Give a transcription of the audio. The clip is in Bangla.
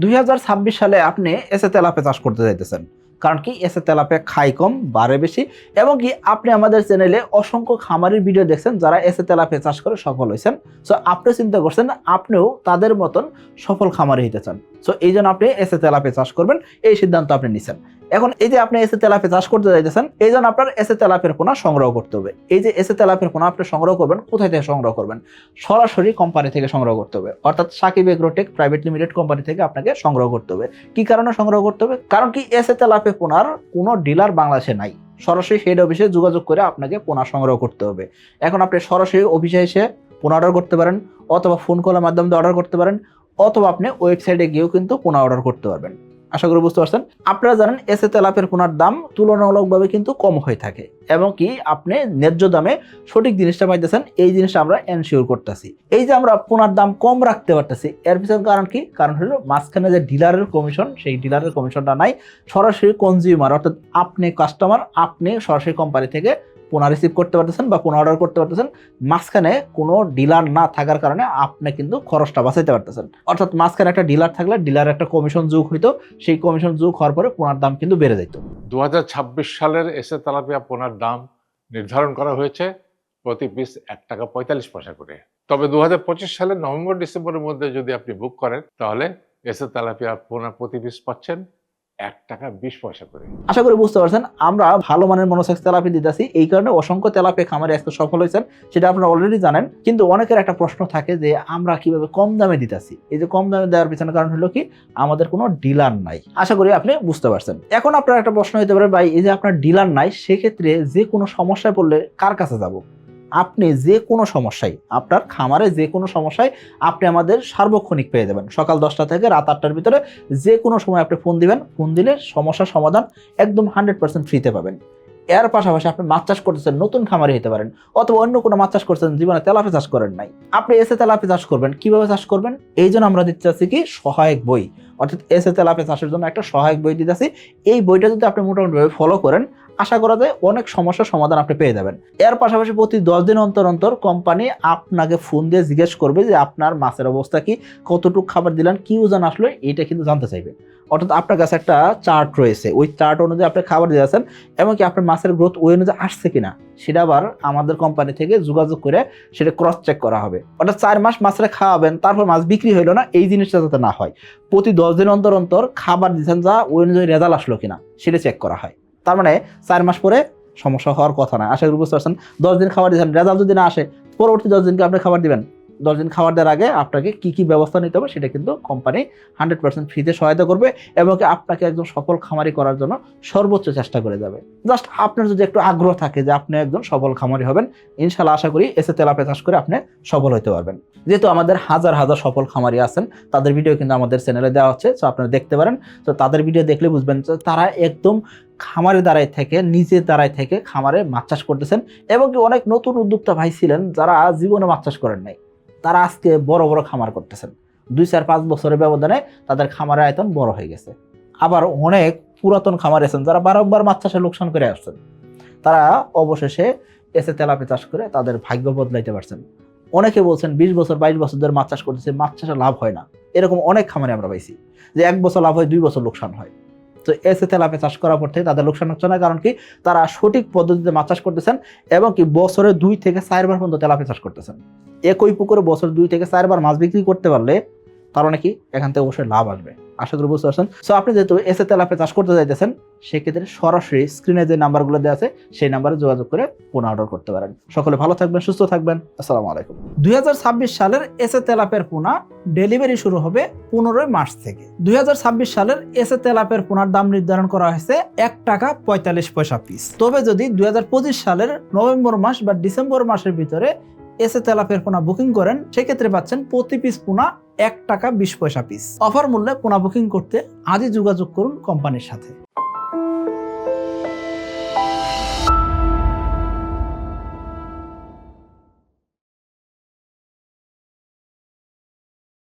দু হাজার ছাব্বিশ সালে আপনি এসে তেলাপে চাষ করতে চাইতেছেন কারণ কি, এসে তেলাপে খাই কম, বাড়ে বেশি, এবং কি আপনি আমাদের চ্যানেলে অসংখ্য খামারের ভিডিও দেখছেন, যারা এসে তেলাপে চাষ করে সফল হয়েছেন। সো আপনি চিন্তা করছেন, আপনিও তাদের মতন সফল খামারে হইতে চান। সো এই জন্য আপনি এসে তেলাপে চাষ করবেন, এই সিদ্ধান্ত আপনি নিছেন। এখন এই যে আপনি এসে তেলাপে চাষ করতে যাইতেছেন, এই জন্য আপনার এসে তেলাপের পোনা সংগ্রহ করতে হবে। এই যে এসে তেলাপের পোনা আপনি সংগ্রহ করবেন, কোথায় থেকে সংগ্রহ করবেন? সরাসরি কোম্পানি থেকে সংগ্রহ করতে হবে। অর্থাৎ Sakib agrotech private limited company থেকে আপনাকে সংগ্রহ করতে হবে। কি কারণে সংগ্রহ করতে হবে? কারণ কি এসে তেলাপে পোনার কোনো ডিলার বাংলাদেশে নাই। সরাসরি হেড অফিসে যোগাযোগ করে আপনাকে পোনা সংগ্রহ করতে হবে। এখন আপনি সরাসরি অফিসে এসে পোনা অর্ডার করতে পারেন, অথবা ফোন কলের মাধ্যমে অর্ডার করতে পারেন, অথবা আপনি ওয়েবসাইটে গিয়েও কিন্তু পোনা অর্ডার করতে পারবেন। আশা করি বুঝতে পারছেন। আপনারা জানেন এসে তেলাপের পোনার দাম তুলনামূলকভাবে কিন্তু কম হয়ে থাকে এবং কি আপনি ন্যায্য দামে সঠিক জিনিসটা পাইতেছেন, এই জিনিসটা আমরা এনশিওর করতেছি। এই যে আমরা পোনার দাম কম রাখতে পারতেছি, এর পিছনে কারণ কি? কারণ হলো মাঝখানে যে ডিলারের কমিশন সেই ডিলারের কমিশনটা নাই, সরাসরি কনজিউমার অর্থাৎ আপনি কাস্টমার আপনি সরাসরি কোম্পানি থেকে পোনা রিসিভ করতে পারতেছেন বা পোনা অর্ডার করতে পারতেছেন, মাঝখানে কোনো ডিলার না থাকার কারণে আপনি কিন্তু খরচটা বাঁচাইতে পারতেছেন। অর্থাৎ মাঝখানে একটা ডিলার থাকলে ডিলার একটা কমিশন যোগ হইতো, সেই কমিশন যোগ হওয়ার পরে পোনার দাম কিন্তু বেড়ে যেত দু হাজার ছাব্বিশ সালের এসে তেলাপিয়া পোনার দাম নির্ধারণ করা হয়েছে প্রতি পিস এক টাকা পঁয়তাল্লিশ পয়সা করে। তবে দু হাজার সালের নভেম্বর, ডিসেম্বরের মধ্যে যদি আপনি বুক করেন, তাহলে এসে তেলাপিয়া পোনা প্রতি পিস পাচ্ছেন এক টাকা বিশ পয়সা করে। আশা করি বুঝতে পারছেন, আমরা ভালো মানের মনোসেক্স তেলাপি দিতেছি। এই কারণে অসংখ্য তেলাপি খামারে আজকে সফল হয়েছেন, সেটা আপনারা অলরেডি জানেন। কিন্তু অনেকের একটা প্রশ্ন থাকে যে, আমরা কীভাবে কম দামে দিতেছি? এই যে কম দামে দেওয়ার পিছনে কারণ হলো কি, আমাদের কোনো ডিলার নাই। আশা করি আপনি বুঝতে পারছেন। এখন আপনার একটা প্রশ্ন হতে পারে, ভাই, এই যে আপনার ডিলার নাই, সেক্ষেত্রে যে কোনো সমস্যায় পড়লে কার কাছে যাব? আপনি যে কোনো সমস্যায়, আপনার খামারে যে কোনো সমস্যায় আপনি আমাদের সার্বক্ষণিক পেয়ে যাবেন। সকাল দশটা থেকে রাত আটটার ভিতরে যে কোনো সময় আপনি ফোন দিবেন। ফোন দিলে সমস্যার সমাধান একদম হান্ড্রেড পার্সেন্ট ফ্রিতে পাবেন। এর পাশাপাশি আপনি মাছ চাষ করতেছেন, নতুন খামারে হতে পারেন অথবা অন্য কোনো মাছ চাষ করছেন জীবনে তেলাপি চাষ করেন নাই। আপনি এসে তেলাপি চাষ করবেন, কীভাবে চাষ করবেন? এই জন্য আমরা দিতে চাচ্ছি কি? সহায়ক বই। অর্থাৎ এসে তেলাপি চাষের জন্য একটা সহায়ক বই দিতেছি এই বইটা যদি আপনি মোটামুটিভাবে ফলো করেন আশা করা যায় অনেক সমস্যার সমাধান আপনি পেয়ে যাবেন। এর পাশাপাশি প্রতি দশ দিন অন্তর অন্তর কোম্পানি আপনাকে ফোন দিয়ে জিজ্ঞেস করবে যে আপনার মাছের অবস্থা কি, কতটুকু খাবার দিলেন, কি ওজন আসলো, এটা কিন্তু জানতে চাইবে। অর্থাৎ আপনার কাছে একটা চার্ট রয়েছে। ওই চার্ট অনুযায়ী আপনি খাবার দিয়ে দিয়েছেন এমনকি আপনার মাছের গ্রোথ ওই অনুযায়ী আসছে কিনা, সেটা আবার আমাদের কোম্পানি থেকে যোগাযোগ করে সেটা ক্রস চেক করা হবে। অর্থাৎ চার মাস মাছের খাওয়াবেন, তারপর মাছ বিক্রি হইল না, এই জিনিসটা যাতে না হয়। প্রতি দশ দিন অন্তর অন্তর খাবার দিচ্ছেন যা ওই অনুযায়ী রেজাল্ট আসলো কিনা, সেটা চেক করা হয়। তার মানে চার মাস পরে সমস্যা হওয়ার কথা না। আশা করি বুঝতে পারছেন। দশ দিন খাবার দিয়েছেন। রেজাল্ট যদি না আসে, পরবর্তী দশ দিনকে আপনি খাবার দিবেন। দশ দিন খাবার দেওয়ার আগে আপনাকে কি কি ব্যবস্থা নিতে হবে সেটা কিন্তু কোম্পানি হান্ড্রেড পার্সেন্ট ফ্রিতে সহায়তা করবে এবং আপনাকে একজন সফল খামারি করার জন্য সর্বোচ্চ চেষ্টা করে যাবে। জাস্ট আপনার যদি একটু আগ্রহ থাকে যে আপনি একজন সফল খামারি হবেন ইনশাল্লাহ আশা করি এসে তেলাপে চাষ করে আপনি সফল হতে পারবেন। যেহেতু আমাদের হাজার হাজার সফল খামারি আছেন, তাদের ভিডিও কিন্তু আমাদের চ্যানেলে দেওয়া হচ্ছে তো আপনারা দেখতে পারেন। তো তাদের ভিডিও দেখলে বুঝবেন যে তারা একদম খামারে দাঁড়ায় থেকে, নিজে দাঁড়ায় থেকে খামারে মাছ চাষ করতেছেন এবং কি অনেক নতুন উদ্যোক্তা ভাই ছিলেন যারা জীবনে মাছ চাষ করেন নাই। তারা আজকে বড় বড় খামার করতেছেন। দুই চার পাঁচ বছরের ব্যবধানে তাদের খামারের আয়তন বড় হয়ে গেছে। আবার অনেক পুরাতন খামার আছেন, যারা বারংবার মাছ চাষে লোকসান করে আসছেন। তারা অবশেষে এসে তেলাপি চাষ করে তাদের ভাগ্য বদলাইতে পারছেন। অনেকে বলছেন বিশ বছর, বাইশ বছর ধরে মাছ চাষ করতেছে, মাছ চাষে লাভ হয় না। এরকম অনেক খামারে আমরা পাইছি যে এক বছর লাভ হয়, দুই বছর লোকসান হয়। তো এসে তেলাপে চাষ করার পর থেকে তাদের লোকসান হচ্ছে না, কারণ কি তারা সঠিক পদ্ধতিতে মাছ চাষ করতেছেন এবং কি বছরে দুই থেকে চারবার পর্যন্ত তেলাপে চাষ করতেছেন। একই পুকুরে বছর দুই থেকে চারবার মাছ বিক্রি করতে পারলে তার মানে কি এখান থেকে অবশ্যই লাভ আসবে। আশা করি বুঝতে পারছেন। সো আপনি যেহেতু এসে তেলাপে চাষ করতে চাইতেছেন সেক্ষেত্রে সরাসরি স্ক্রিনে যে নাম্বারগুলো দেওয়া আছে, সেই নাম্বারে যোগাযোগ করে পুনঃ অর্ডার করতে পারেন। সকলে ভালো থাকবেন, সুস্থ থাকবেন। আসসালামু আলাইকুম। দুই সালের এসে তেলাপের পোনা ডেলিভারি শুরু হবে পনেরোই মার্চ থেকে। দুই হাজার ছাব্বিশ সালের এসে তেলাপের পোনার দাম নির্ধারণ করা হয়েছে এক টাকা পঁয়তাল্লিশ পয়সা পিস তবে যদি দুই হাজার পঁচিশ সালের নভেম্বর মাস বা ডিসেম্বর মাসের ভিতরে এসে তেলাপের পোনা বুকিং করেন, সেক্ষেত্রে পাচ্ছেন প্রতি পিস পোনা এক টাকা বিশ পয়সা পিস অফার মূল্যে পোনা বুকিং করতে আজই যোগাযোগ করুন কোম্পানির সাথে।